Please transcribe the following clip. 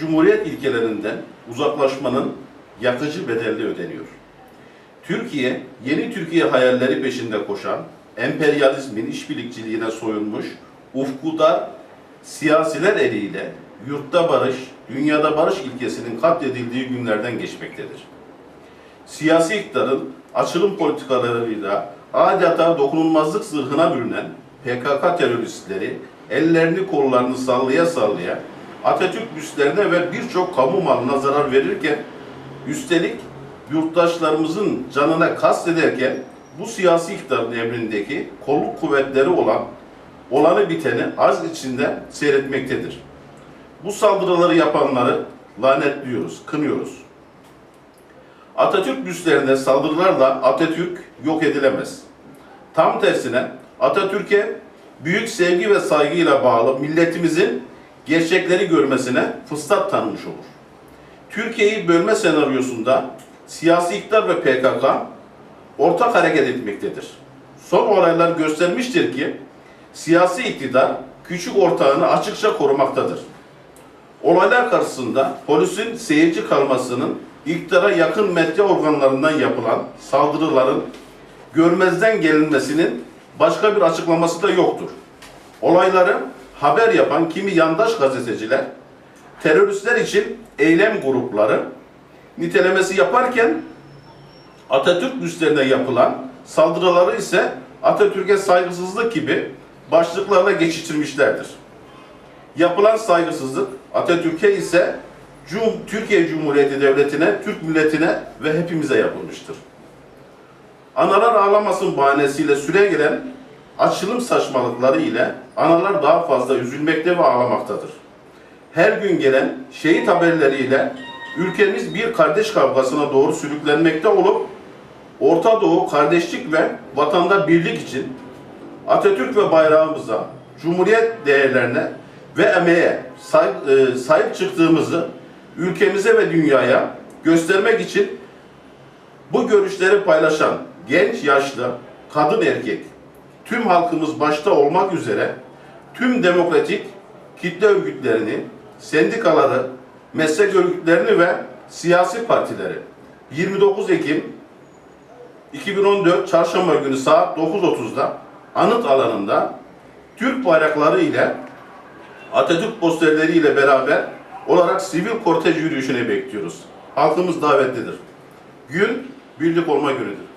Cumhuriyet ilkelerinden uzaklaşmanın yakıcı bedeli ödeniyor. Türkiye, yeni Türkiye hayalleri peşinde koşan, emperyalizmin işbirlikçiliğine soyunmuş, ufku dar siyasiler eliyle yurtta barış, dünyada barış ilkesinin katledildiği günlerden geçmektedir. Siyasi iktidarın açılım politikalarıyla adeta dokunulmazlık zırhına bürünen PKK teröristleri ellerini kollarını sallaya sallaya Atatürk büstlerine ve birçok kamu malına zarar verirken üstelik yurttaşlarımızın canına kastederken bu siyasi iktidarın emrindeki kolluk kuvvetleri olan olanı biteni az içinde seyretmektedir. Bu saldırıları yapanları lanetliyoruz, kınıyoruz. Atatürk büstlerine saldırılarla Atatürk yok edilemez. Tam tersine Atatürk'e büyük sevgi ve saygıyla bağlı milletimizin gerçekleri görmesine fırsat tanımış olur. Türkiye'yi bölme senaryosunda siyasi iktidar ve PKK ortak hareket etmektedir. Son olaylar göstermiştir ki siyasi iktidar küçük ortağını açıkça korumaktadır. Olaylar karşısında polisin seyirci kalmasının iktidara yakın medya organlarından yapılan saldırıların görmezden gelinmesinin başka bir açıklaması da yoktur. Olayları haber yapan kimi yandaş gazeteciler, teröristler için eylem grupları nitelemesi yaparken Atatürk üstlerine yapılan saldırıları ise Atatürk'e saygısızlık gibi başlıklarla geçiştirmişlerdir. Yapılan saygısızlık Atatürk'e ise Cum Türkiye Cumhuriyeti Devleti'ne, Türk milletine ve hepimize yapılmıştır. Analar ağlamasın bahanesiyle süre gelen açılım saçmalıkları ile analar daha fazla üzülmekte ve ağlamaktadır. Her gün gelen şehit haberleriyle ülkemiz bir kardeş kavgasına doğru sürüklenmekte olup Orta Doğu kardeşlik ve vatanda birlik için Atatürk ve bayrağımıza, Cumhuriyet değerlerine ve emeğe sahip, e, sahip çıktığımızı ülkemize ve dünyaya göstermek için bu görüşleri paylaşan genç, yaşlı, kadın, erkek, tüm halkımız başta olmak üzere tüm demokratik kitle örgütlerini, sendikaları, meslek örgütlerini ve siyasi partileri 29 Ekim 2014 Çarşamba günü saat 9.30'da anıt alanında Türk bayrakları ile Atatürk posterleri ile beraber olarak sivil kortej yürüyüşüne bekliyoruz. Halkımız davetlidir. Gün birlik olma günüdür.